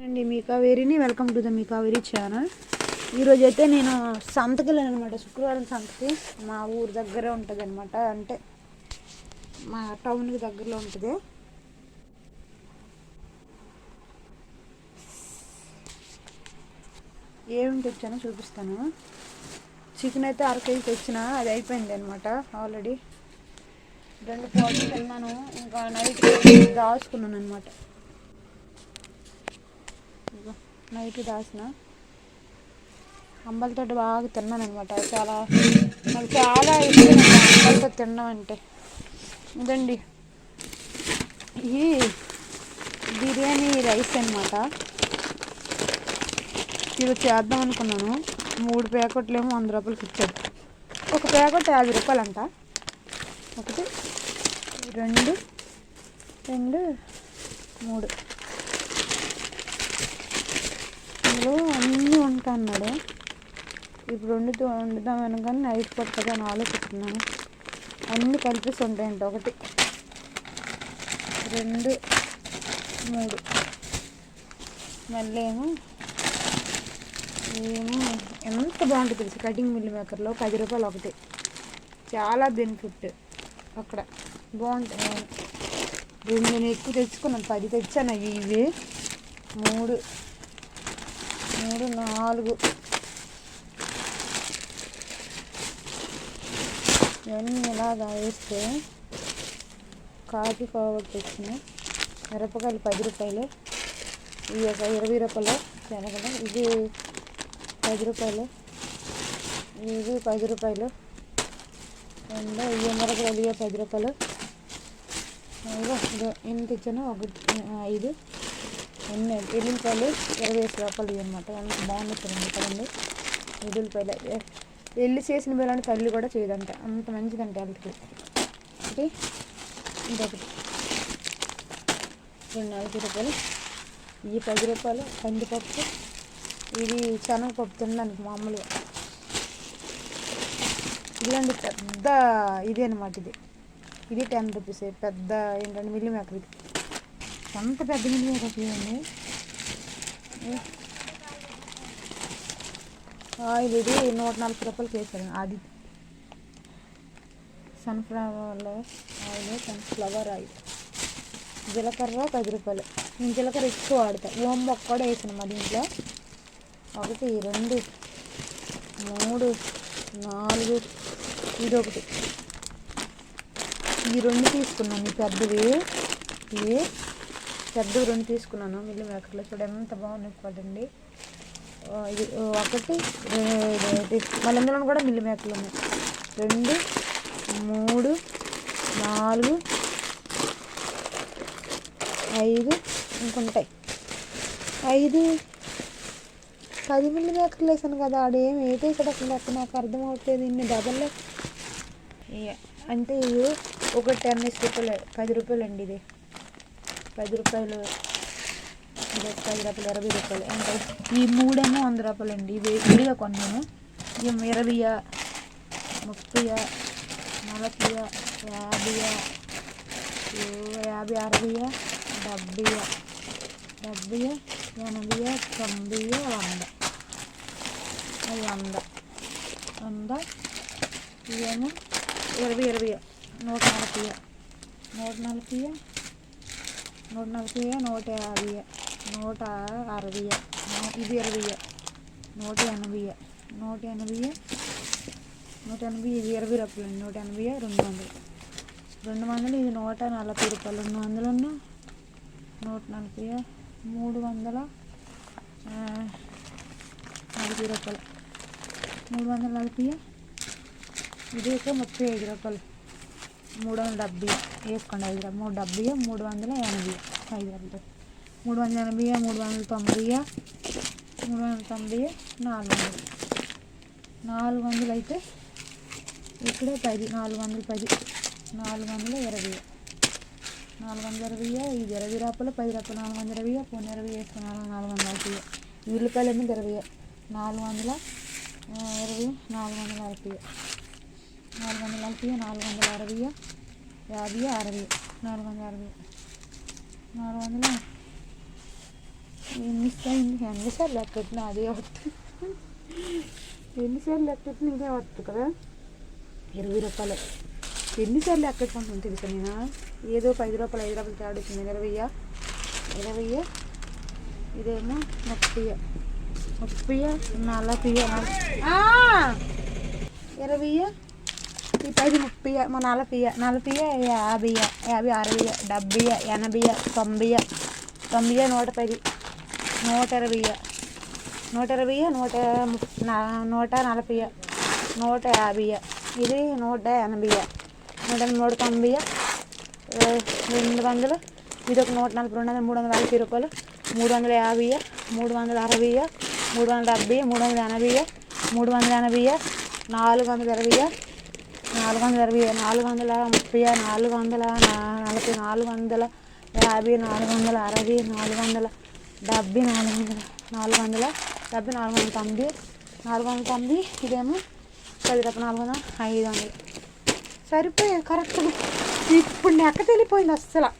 అండి మీ కావేరిని వెల్కమ్ టు ద మీ కావేరి ఛానల్. ఈరోజు అయితే నేను సంతకి వెళ్ళాను అనమాట శుక్రవారం సంతకి. మా ఊరు దగ్గరే ఉంటుంది అనమాట అంటే మా టౌన్కి దగ్గరలో ఉంటుంది. ఏమి తెచ్చానో చూపిస్తాను. చికెన్ అయితే అర కేజీ తెచ్చిన అది అయిపోయింది అనమాట ఆల్రెడీ. రెండు పాటలు తిన్నాను ఇంకా నైట్ దాచుకున్నాను అనమాట నైట్ దాసిన. అంబలతో బాగా తిన్నాను అనమాట చాలా నాకు చాలా ఇష్టం అంబలతో తినడం అంటే. ఇదండి. ఇది బిర్యానీ రైస్ అనమాట ఇది చేద్దాం అనుకున్నాను. మూడు ప్యాకెట్లు ఏమో వంద రూపాయలకి ఇచ్చాడు ఒక ప్యాకెట్ యాభై రూపాయలంట. ఒకటి రెండు రెండు మూడు. ఇందులో అన్నీ ఉంటా అన్నాడు ఇప్పుడు వండుతూ వండుదాం అనగానే నైట్ పడుతుంది అని ఆలోచిస్తున్నాను. అన్నీ కలిపేసి ఉంటాయంట. ఒకటి రెండు మూడు. మళ్ళీ ఏమో ఏమో ఎంత బాగుంటుంది తెలుసు? కటింగ్ మిల్ మేకర్లో పది రూపాయలు ఒకటి. చాలా బెనిఫిట్ అక్కడ. బాగుంటాయి. రెండు నేను ఎక్కువ తెచ్చుకున్నాను. పది తెచ్చాను అవి ఇవి. మూడు మూడు నాలుగు. ఇవన్నీ ఎలా దాయిస్తే కాఫీ పౌడర్ వచ్చినాయి మిరపకాయలు పది రూపాయలు ఇవి యొక్క ఇరవై రూపాయలు శనగలు ఇది పది రూపాయలు ఇది పది రూపాయలు రెండు ఇవి మిరపకాయలు ఇవి పది రూపాయలు. ఇంత ఇచ్చాను ఒకటి ఐదు. ఎన్ని ఎల్లుల్లిపాయలు ఇరవై ఐదు రూపాయలు అనమాట ఎంత బాగుంది చూడండి కదండి. ఎల్లుల్లిపాయలు. ఎల్లు ఎల్లి చేసిన బిర్యానీ తల్లి కూడా చేయదంట. అంత మంచిదంట హెల్త్కి. ఒకటి ఇంకొకటి రెండు నాలుగు రూపాయలు. ఈ పది రూపాయలు. కందిపప్పు. ఇది శనగపప్పు తినడానికి మామూలుగా. ఇలాంటి పెద్ద ఇది అనమాట ఇది. ఇది టెన్ రూపీస్. పెద్ద ఏంటంటే మిల్లి మేకర్ ఇది. ఎంత పెద్ద మిల్లి మేకర్ చూడండి. ఆయిల్ ఇది నూట నలభై రూపాయలకి వేసాను అది సన్ఫ్లవర్ ఆయిల్ సన్ఫ్లవర్ ఆయిల్. జీలకర్ర పది రూపాయలు. నేను జీలకర్ర ఎక్కువ వాడతా. ఓం ఒక్కడే వేసాను మా దీంట్లో. ఒకటి రెండు మూడు నాలుగు ఇది ఒకటి ఈ రెండు తీసుకున్నాను ఈ పెద్దవి. ఇవి పెద్ద రెండు తీసుకున్నాను మిల్లి మేకర్లో. చూడ ఎంత బాగున్నాయి చూడండి ఇది ఒకటి మళ్ళీ ఇందులో కూడా మిల్లి మేకర్లు ఉన్నాయి. రెండు మూడు నాలుగు ఐదు ఇంకుంటాయి. ఐదు పది మిల్లి మేకర్లు వేసాను కదా ఆడేం ఏటేసాడు అసలు లెక్క నాకు అర్థం అవుతుంది ఇన్ని డబల్లే. అంటే ఇది ఒక టెన్ రూపాయలు పది రూపాయలు అండి ఇది. పది రూపాయలు పది రూపాయలు ఇరవై రూపాయలు. అంటే ఈ మూడేమో వంద రూపాయలు అండి ఇవి విడిగా కొన్నాను. ఇవి ఇరవై ముప్పై నలభై యాభై యాభై అరవై డెబ్బై డెబ్బై ఎనభై తొంభై వంద. అది వంద. వంద ఇవేమో ఇరవై ఇరవై నూట నలభై నూట నలభై నూట నలభై నూట యాభై నూట అరవై ఇది ఇరవై నూట ఎనభై నూట ఎనభై నూట ఎనభై ఇది ఇరవై రూపాయలు నూట ఎనభై రెండు వందలు. రెండు వందలు ఇది నూట నలభై రూపాయలు. రెండు వందలు నూట నలభై మూడు వందల నలభై రూపాయలు. మూడు వందల నలభై ఇది ఒక ముప్పై ఐదు రూపాయలు. మూడు వందల డెబ్బై వేసుకోండి ఐదు మూడు డెబ్బై మూడు వందల ఎనభై. ఐదు వందలు. మూడు వందల ఎనభై మూడు వందల తొంభై మూడు వందల తొంభై నాలుగు వందలు. నాలుగు వందలు అయితే ఇక్కడే పది నాలుగు వందలు పది నాలుగు వందల ఇరవై. నాలుగు వందల ఇరవై ఇది ఇరవై రూపాయలు పది రూపాయలు నాలుగు వందల ఇరవై పోనీ ఇరవై వేసుకున్నాను నాలుగు వందల నలభై ఉల్లిపాయలు ఎనిమిది ఇరవై. నాలుగు వందల ఇరవై నాలుగు వందల నలభై. నాలుగు వందల నలభై నాలుగు వందల అరవై యాభై అరవై నాలుగు వందల అరవై నాలుగు వందల ఎన్నిసార్లు లెక్క ఎక్కడున్నా అదే వస్తుంది ఎన్నిసార్లు ఎక్కడున్నా ఇదే వస్తుంది కదా. ఇరవై రూపాయలు. ఎన్నిసార్లు ఎక్కడుకుంటుంది తెలుసా నేను? ఏదో పది రూపాయలు ఐదు రూపాయలు తేడా వచ్చింది. ఇరవై ఇరవై ఇదేమో ముప్పై ముప్పై నలభై ఇరవై పది ముప్పై మా నలభై నలభై యాభై యాభై అరవై డెబ్బై ఎనభై తొంభై తొంభై నూట పది నూట ఇరవై నూట ఇరవై నూట నూట నలభై నూట యాభై ఇది నూట ఎనభై నూట నూట తొంభై రెండు వందలు ఇది ఒక నూట నలభై రెండు వందల మూడు వందల నలభై రూపాయలు మూడు వందల యాభై మూడు వందల అరవై మూడు వందల డెబ్బై మూడు వందల ఎనభై మూడు వందల ఎనభై నాలుగు వందల ఇరవై నాలుగు వందల ఇరవై నాలుగు వందల ముప్పై నాలుగు వందల నలభై నాలుగు వందల యాభై నాలుగు వందల అరవై నాలుగు వందల డెబ్బై నాలుగు వందల నాలుగు వందల డెబ్బై నాలుగు వందల తొంభై నాలుగు వందల తొంభై ఇదేమో పది రూపాయలు నాలుగు వందల ఐదు వందలు. సరిపోయాయి కరెక్ట్గా ఇప్పుడు నెక్క తెలిపోయింది అస్సలు.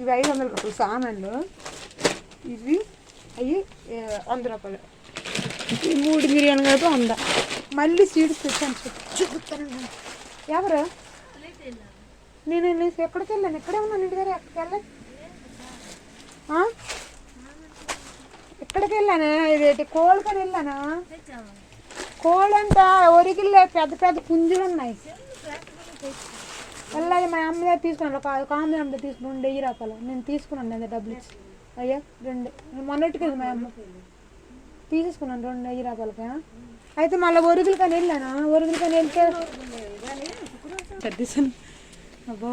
ఇవి ఐదు వందల రూపాయలు సామాన్లు. ఇవి అవి వంద రూపాయలు. ఈ మూడు బిర్యానీ కలిపి వంద. మళ్ళీ సీడ్స్ తెచ్చాను చూ- చూపుతాను ఎవరు? నేను నేను ఎక్కడికి వెళ్ళాను? ఇక్కడే ఉన్నాను ఇంటి దగ్గర ఎక్కడికి వెళ్ళాను ఎక్కడికి వెళ్ళాను? ఇదేంటి కోళ్ళకని వెళ్ళానా? కోళ్ళంతా ఒరిగిల్లే పెద్ద పెద్ద పుంజులు ఉన్నాయి. అలాగే మా అమ్మ దగ్గర తీసుకున్నాను. ఒక కామెడీ అమ్మ దగ్గర తీసుకుని రెండు వెయ్యి రూపాయలు. నేను తీసుకున్నాను నేను డబ్బులు ఇచ్చి. అయ్యా రెండు. మొన్నటికి మా అమ్మ. తీసేసుకున్నాను రెండు వెయ్యి రూపాయలకి అయితే మళ్ళీ ఒరుగులు కానీ వెళ్ళాను? ఒరుగులు కానీ వెళ్తే సర్దిసాను అబ్బా.